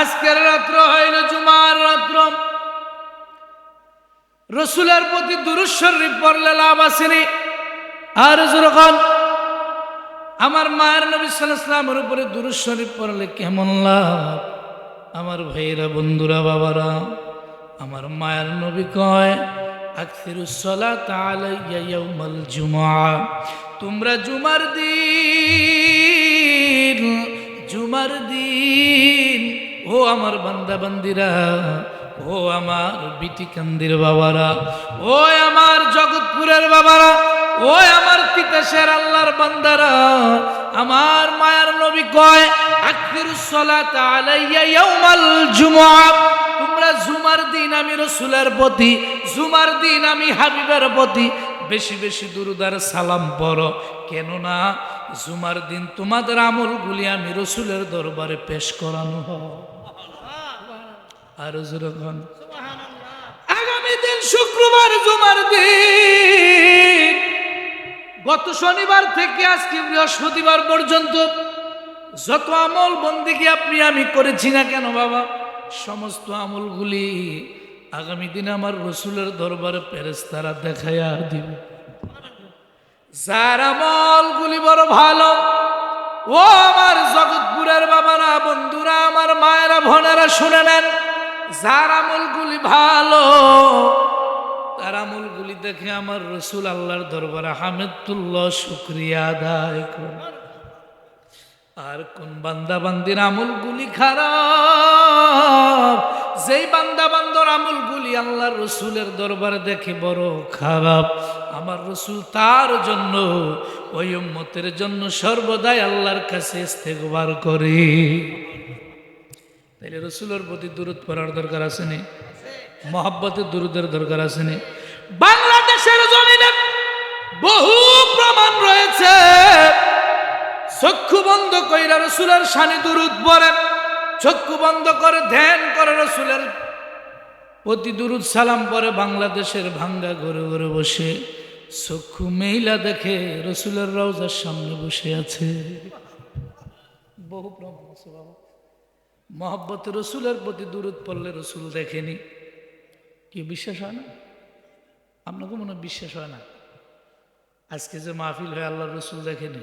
আজকের রাত্র হইল জুমার রাত্র। রসুলের প্রতি দুরুশ্বরী পড়লে লাভ আসেনি আর যখন আমার মায়ের নবী সাল্লামের উপরে দুরুশ্বরী পড়লে কেমন লাভ? আমার ভাইয়েরা, বন্ধুরা, বাবারা, আমার মায়ের নবী কয় তোমরা জুমার দিন জুমার দিন ও আমার বান্দা বান্দিরা ও আমার বিটিকান্দির বাবারা ও আমার জগৎপুরের বাবারা ও আমার তিতাসের আল্লাহর বান্দারা, আমার মায়ার নবী কয় আখিরুস সালাত আলাইয়া ইয়াউমাল জুমআ। তোমরা জুমার দিন আমি রসুলের প্রতি, জুমার দিন আমি হাবিবের প্রতি বেশি বেশি দুরুদার সালাম পড়ো। কেননা জুমার দিন তোমাদের আমলগুলি আমি রসুলের দরবারে পেশ করানো আর আগামী দিন শুক্রবার জুমার দিন। গত শনিবার থেকে আজকে বৃহস্পতিবার পর্যন্ত যত আমল বন্দিকে আপনি আমি করেছি না কেন বাবা? সমস্ত আমলগুলি আগামী দিনে আমার রসুলের দরবারে পেরেস্তারা দেখাইয়া দিবে। যার আমলগুলি বড় ভালো, ও আমার জগৎপুরের বাবারা, বন্ধুরা, আমার মায়েরা ভনেরা শুনে নেন, যার আমলগুলি ভালো, তার আমলগুলি দেখে আমার রসুল আল্লাহর দরবারে হামেদুল্লাহ শুক্রিয়া আদায় করে আর কোন বান্দা বান্দির আমলগুলি খারাপ? যেই বান্দা বান্দর আমলগুলি আল্লাহর রসুলের দরবারে দেখে বড় খারাপ। আমার রসুল তার জন্য, ওই উম্মতের জন্য সর্বদাই আল্লাহর কাছে ইস্তেগবার করে। তাইলে রসুলের প্রতি দূরত পড়ার দরকার আসেনি মহাব্বতের দূরদের দরকার আসেনি বাংলাদেশের জমিনে বহু প্রমাণ রয়েছে। চক্ষু বন্ধ কইরা রসুলের শানি দুরুদ পরে চক্ষু বন্ধ করে ধ্যান করে রসুলের প্রতি দুরুদ সালাম পরে বাংলাদেশের ভাঙ্গা ঘরে ঘরে বসে, চক্ষু মেইলা দেখে রসুলের রওজার সামনে বসে আছে। বহু প্রমাণ আছে বাবা মহব্বত রসুলের প্রতি দূরত পড়লে রসুল দেখেনি। কি বিশ্বাস হয় না? আপনাকে মনে বিশ্বাস হয় না? আজকে যে মাহফিল হয়ে আল্লাহ রসুল দেখেনি।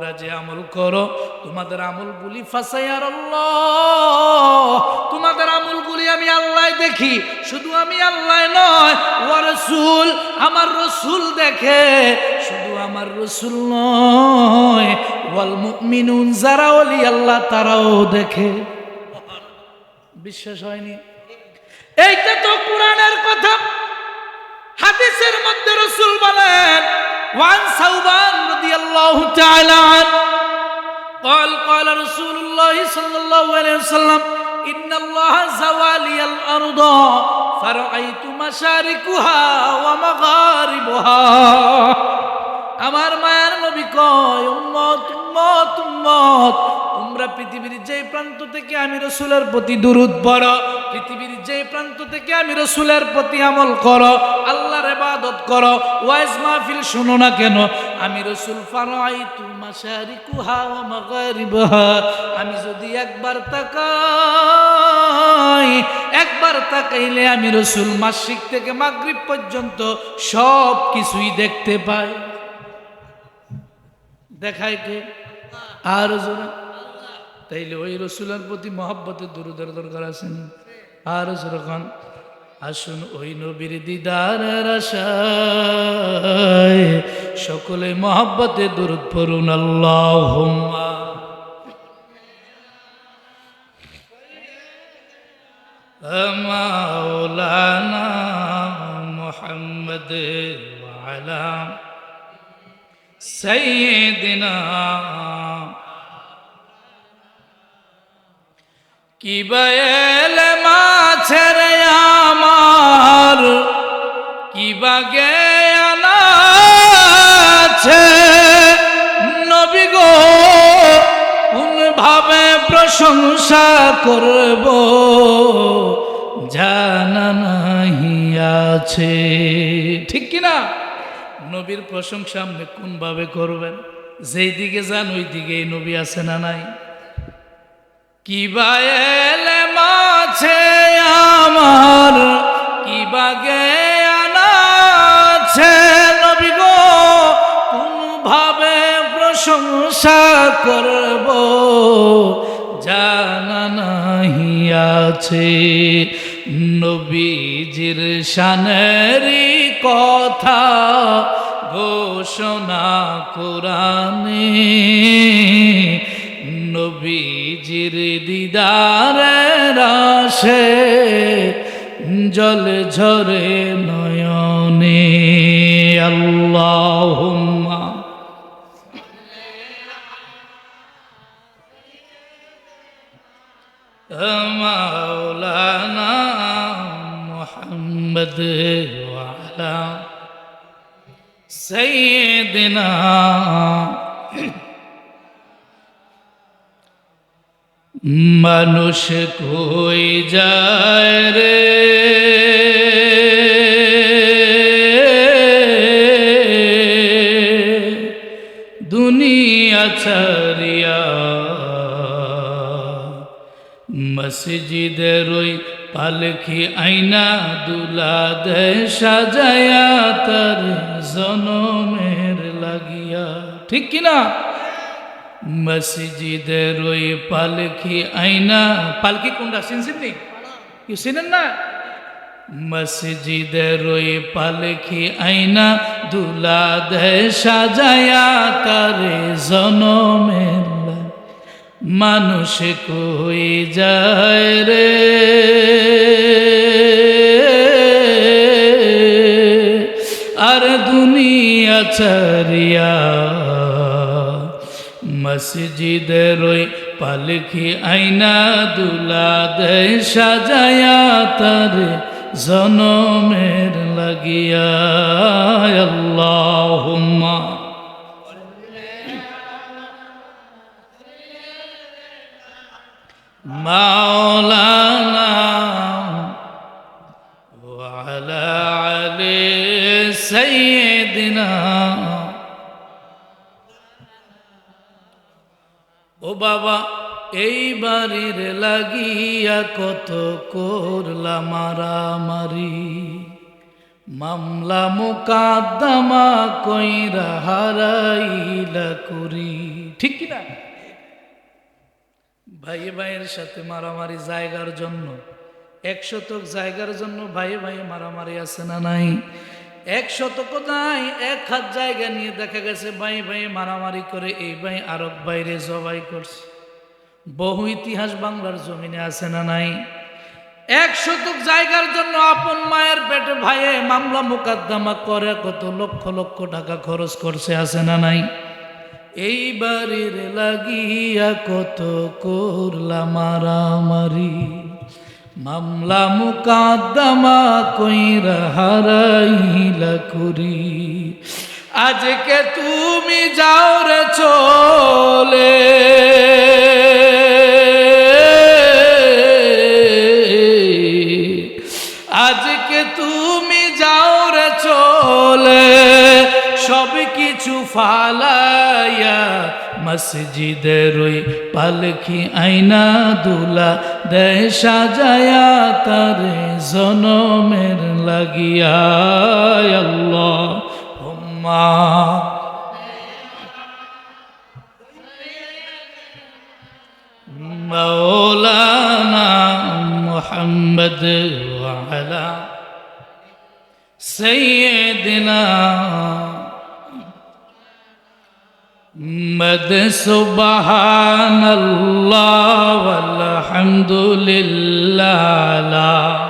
তোমরা যে আমল করো, তোমাদের আমলগুলি ফাসাইয়ার তোমাদের আমলগুলি আমি আল্লাহ দেখি, শুধু আমি আল্লাহ নয় ও রসুল আমার রসুল দেখে, শুধু আমার রসুল নয়, ওয়াল মুমিনুন যারা ওলি, আল্লাহ তারাও দেখে। বিশ্বাস হয়নি? এইটা তো কোরআনের কথা। হাদিসের মধ্যে রসুল বলেন ওয়ান সাউবান রাদিয়াল্লাহু তাআলা আন قال قال رسول الله صلى الله عليه وسلم إن الله زوى لي الأرض فرأيت مشاركها ومغاربها আমার মায়ের নবী কয়, উম্মত উম্মত উম্মত, তোমরা পৃথিবীর যে প্রান্ত থেকে আমি রসুলের প্রতি দুরুদ পড়ো, পৃথিবীর যে প্রান্ত থেকে আমি রসুলের প্রতি আমল করো, আল্লাহর ইবাদত করো, ওয়াইজ মাহফিল শুনো না কেন? আমি রসুল ফারাইতু মাশারিকুহা ওয়া মাগারিবাহা, আমি যদি একবার তাকাই, একবার তাকাইলে আমি রসুল মাসিক থেকে মাগরিব পর্যন্ত সব কিছুই দেখতে পাই। দেখায় কে? আর জোরে। তাইলে ওই রসুলের প্রতি মহব্বতের দুরুদের দরকার আছেন আর যখন আসুন ওই নবীর দিদার আশায় সকলে মহব্বতে দুরুদ পড়ুন। আল্লাহ মাওলানা মোহাম্মদ আলাম সৈদিনা কি বয়েল মাছের আমার, কি বাগে আনাছে নবী গো? কোন ভাবে প্রশংসা করব? জানা নাহি আছে। ঠিক কিনা? না নবীর প্রশংসা আপনি কোনভাবে করবেন? যেই দিকে যান, ওই দিকে নবী আছে না নাই? কি বা এলে মাছে আমার কিবা গে আনাছে নবী গো? কোনভাবে প্রশংসা করব? জানা নাহি আছে নবীজির শানেরি কথা। ঘোষণা কোরআনে। নবীজির দিদারের আসে জল ঝরে নয়নে। আল্লাহ মাওলানা মোহাম্মদ سيدنا মানুষ কই যায় রে দুনিয়া ছাড়িয়া মসজিদের ওই পালকি আইনা দুলা দে সাজায়া তার জনমের লাগিয়া। ঠিক কিনা মসজিদের ওই পালকি আইনা, পালকি কোনটা? চিনছেন নি কি চিনেন না? মসজিদের ওই পালকি আইনা দুলা দে সাজায়া তারে জনমের মানুষ কই যায় রে? আর দুনিয়া ছাড়িয়া মসজিদের ওই পালকি আইনা দুলা দে সাজায়া তার জনমের লাগিয়া আল্লাহুম্মা। مولانا وعلى علي سيدنا ও বাবা এই বাড়ির লাগিয়া কত করলাম মারামারি মামলা মোকাদ্দমা কইরা হারাইলা করি ঠিক কিনা ভাই ভাইয়ের সাথে মারামারি জায়গার জন্য। এক শতক জায়গার জন্য ভাই ভাই মারামারি আছে না নাই? এক শতক নাই, এক হাত জায়গা নিয়ে দেখা গেছে ভাই ভাই মারামারি করে এই ভাই আরব বাইরে জবাই করছে। বহু ইতিহাস বাংলার জমিনে আছে না নাই? এক শতক জায়গার জন্য আপন মায়ের পেটে ভাইয়ে মামলা মোকদ্দমা করে কত লক্ষ লক্ষ টাকা খরচ করছে আছে না নাই? এই বাড়ির লাগিয়া কত করলাম মারামারি মামলা মুকাদ্দমা কইরা হারাইলা করি। আজকে তুমি যাও রে চলে কিছু ফালাইয়া মসজিদের ওই পালকি আইনা দুলা দে সাজায়া তারে জনমের লাগিয়া আল্লাহ হুম্মা مولانا محمد وعلى سيدنا مد سبحان الله والحمد لله. لا